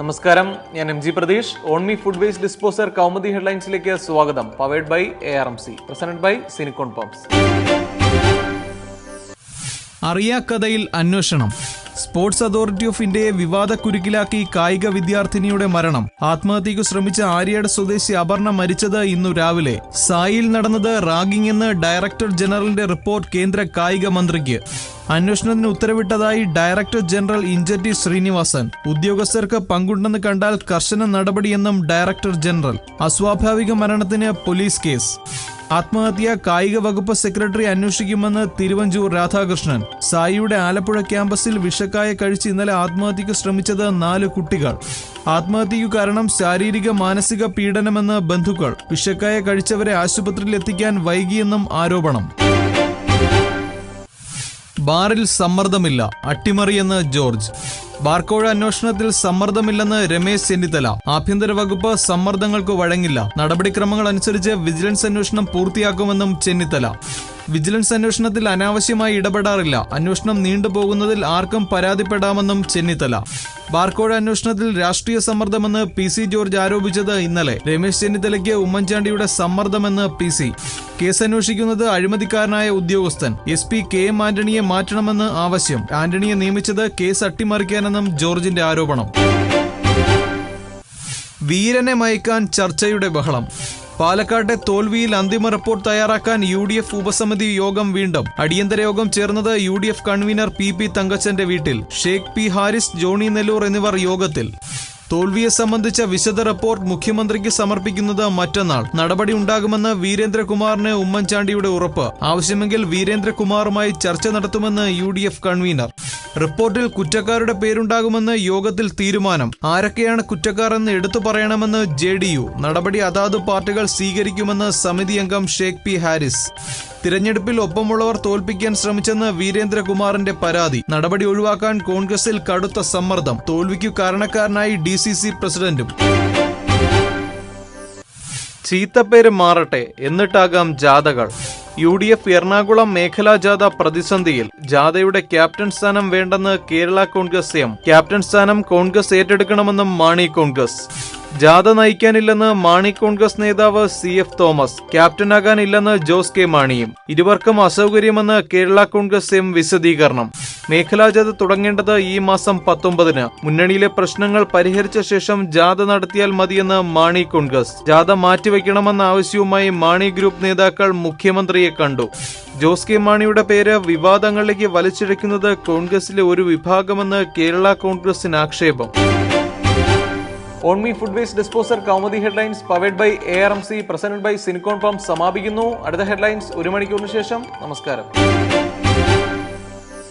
നമസ്കാരം. ഞാൻ M G Pratheesh. Onmi food waste disposer Kaumudi ഹെഡ്ലൈൻസിലേക്ക് സ്വാഗതം. Powered by A R M C presented by സിനിക്കോൺ pumps അറിയാക്കഥയിൽ അന്വേഷണം. Sports authority of ഇന്ത്യയെ വിവാദ കുരുക്കിലാക്കി കായിക വിദ്യാർത്ഥിനിയുടെ മരണം. ആത്മഹത്യയ്ക്ക് ശ്രമിച്ച ആര്യാട് സ്വദേശി അപർണ മരിച്ചത് ഇന്നു രാവിലെ. സായിൽ നടന്നത് റാഗിംഗ് എന്ന് ഡയറക്ടർ ജനറലിന്റെ റിപ്പോർട്ട് കേന്ദ്ര കായിക മന്ത്രിക്ക്. അന്വേഷണത്തിന് ഉത്തരവിട്ടതായി ഡയറക്ടർ ജനറൽ ഇഞ്ചറ്റി ശ്രീനിവാസൻ. ഉദ്യോഗസ്ഥർക്ക് പങ്കുണ്ടെന്ന് കണ്ടാൽ കർശന നടപടിയെന്നും ഡയറക്ടർ ജനറൽ. അസ്വാഭാവിക മരണത്തിന് പോലീസ് കേസ്. ആത്മഹത്യ കായിക വകുപ്പ് സെക്രട്ടറി അന്വേഷിക്കുമെന്ന് തിരുവഞ്ചൂർ രാധാകൃഷ്ണൻ. സായിയുടെ ആലപ്പുഴ ക്യാമ്പസിൽ വിഷക്കായ കഴിച്ച് ഇന്നലെ ആത്മഹത്യക്ക് ശ്രമിച്ചത് നാല് കുട്ടികൾ. ആത്മഹത്യക്കു കാരണം ശാരീരിക മാനസിക പീഡനമെന്ന് ബന്ധുക്കൾ. വിഷക്കായ കഴിച്ചവരെ ആശുപത്രിയിൽ എത്തിക്കാൻ വൈകിയെന്നും ആരോപണം. ബാറിൽ സമ്മർദ്ദമില്ല അട്ടിമറിയെന്ന് ജോർജ്. ബാർക്കോഴ അന്വേഷണത്തിൽ സമ്മർദ്ദമില്ലെന്ന് രമേശ് ചെന്നിത്തല. ആഭ്യന്തര വകുപ്പ് സമ്മർദ്ദങ്ങൾക്ക് വഴങ്ങില്ല. നടപടിക്രമങ്ങൾ അനുസരിച്ച് വിജിലൻസ് അന്വേഷണം പൂർത്തിയാക്കുമെന്നും ചെന്നിത്തല. വിജിലൻസ് അന്വേഷണത്തിൽ അനാവശ്യമായി ഇടപെടാറില്ല. അന്വേഷണം നീണ്ടുപോകുന്നതിൽ ആർക്കും പരാതിപ്പെടാമെന്നും ചെന്നിത്തല. ബാർക്കോഴ അന്വേഷണത്തിൽ രാഷ്ട്രീയ സമ്മർദ്ദമെന്ന് പി സി ജോർജ് ആരോപിച്ചത് ഇന്നലെ. രമേശ് ചെന്നിത്തലയ്ക്ക് ഉമ്മൻചാണ്ടിയുടെ സമ്മർദ്ദമെന്ന് പി സി. കേസ് അന്വേഷിക്കുന്നത് അഴിമതിക്കാരനായ ഉദ്യോഗസ്ഥൻ. എസ് പി കെ എം ആന്റണിയെ മാറ്റണമെന്ന് ആവശ്യം. ആന്റണിയെ നിയമിച്ചത് കേസ് അട്ടിമറിക്കാനെന്നും ജോർജിന്റെ ആരോപണം. വീരനെ മയക്കാൻ ചർച്ചയുടെ ബഹളം. പാലക്കാട്ടെ തോൽവിയിൽ അന്തിമ റിപ്പോർട്ട് തയ്യാറാക്കാൻ യു ഡി എഫ് ഉപസമിതി യോഗം വീണ്ടും. അടിയന്തര യോഗം ചേർന്നത് U D F convener P P തങ്കച്ചന്റെ വീട്ടിൽ. ഷേഖ് പി ഹാരിസ് ജോണി നെല്ലൂർ എന്നിവർ യോഗത്തിൽ. തോൽവിയെ സംബന്ധിച്ച വിശദ റിപ്പോർട്ട് മുഖ്യമന്ത്രിക്ക് സമർപ്പിക്കുന്നത് മറ്റന്നാൾ. നടപടി ഉണ്ടാകുമെന്ന് വീരേന്ദ്രകുമാറിന് ഉമ്മൻചാണ്ടിയുടെ ഉറപ്പ്. ആവശ്യമെങ്കിൽ വീരേന്ദ്രകുമാറുമായി ചർച്ച നടത്തുമെന്ന് യു കൺവീനർ. റിപ്പോർട്ടിൽ കുറ്റക്കാരുടെ പേരുണ്ടാകുമെന്ന് യോഗത്തിൽ തീരുമാനം. ആരൊക്കെയാണ് കുറ്റക്കാർ എന്ന് എടുത്തു പറയണമെന്ന് ജെ നടപടി അതാത് പാർട്ടികൾ സ്വീകരിക്കുമെന്ന് സമിതി അംഗം ഷേഖ് പി ഹാരിസ്. തിരഞ്ഞെടുപ്പിൽ ഒപ്പമുള്ളവർ തോൽപ്പിക്കാൻ ശ്രമിച്ചെന്ന് വീരേന്ദ്രകുമാറിന്റെ പരാതി. നടപടി ഒഴിവാക്കാൻ കോൺഗ്രസിൽ കടുത്ത സമ്മർദ്ദം. തോൽവിക്കു കാരണക്കാരനായി ഡി പ്രസിഡന്റും. ചീത്തപ്പേര് മാറട്ടെ എന്നിട്ടാകാം ജാഥകൾ. യു ഡി എഫ് എറണാകുളം മേഖലാ ജാഥ പ്രതിസന്ധിയിൽ ജാഥയുടെ ക്യാപ്റ്റൻ സ്ഥാനം വേണ്ടെന്ന് കേരള കോൺഗ്രസ് എം. ക്യാപ്റ്റൻ സ്ഥാനം കോൺഗ്രസ് ഏറ്റെടുക്കണമെന്നും മാണി കോൺഗ്രസ്. ജാഥ നയിക്കാനില്ലെന്ന് മാണി കോൺഗ്രസ് നേതാവ് സി എഫ് തോമസ് ക്യാപ്റ്റനാകാനില്ലെന്ന് ജോസ് കെ മാണിയും. ഇരുവർക്കും അസൗകര്യമെന്ന് കേരള കോൺഗ്രസ് എം വിശദീകരണം. മേഖലാ ജാഥ തുടങ്ങേണ്ടത് ഈ മാസം പത്തൊമ്പതിന്. മുന്നണിയിലെ പ്രശ്നങ്ങൾ പരിഹരിച്ച ശേഷം ജാഥ നടത്തിയാൽ മതിയെന്ന് മാണി കോൺഗ്രസ്. ജാഥ മാറ്റിവെക്കണമെന്ന ആവശ്യവുമായി മാണി ഗ്രൂപ്പ് നേതാക്കൾ മുഖ്യമന്ത്രിയെ കണ്ടു. ജോസ് കെ മാണിയുടെ പേര് വിവാദങ്ങളിലേക്ക് വലിച്ചിഴക്കുന്നത് കോൺഗ്രസിലെ ഒരു വിഭാഗമെന്ന് കേരള കോൺഗ്രസിന് ആക്ഷേപം. Onmi food waste disposer Kaumudi headlines powered by A R M C presented by സിനിക്കോൺ pump സമാപിക്കുന്നു അടുത്ത ഹെഡ്ലൈൻസ് ഒരു മണിക്കൂറിന് ശേഷം നമസ്കാരം.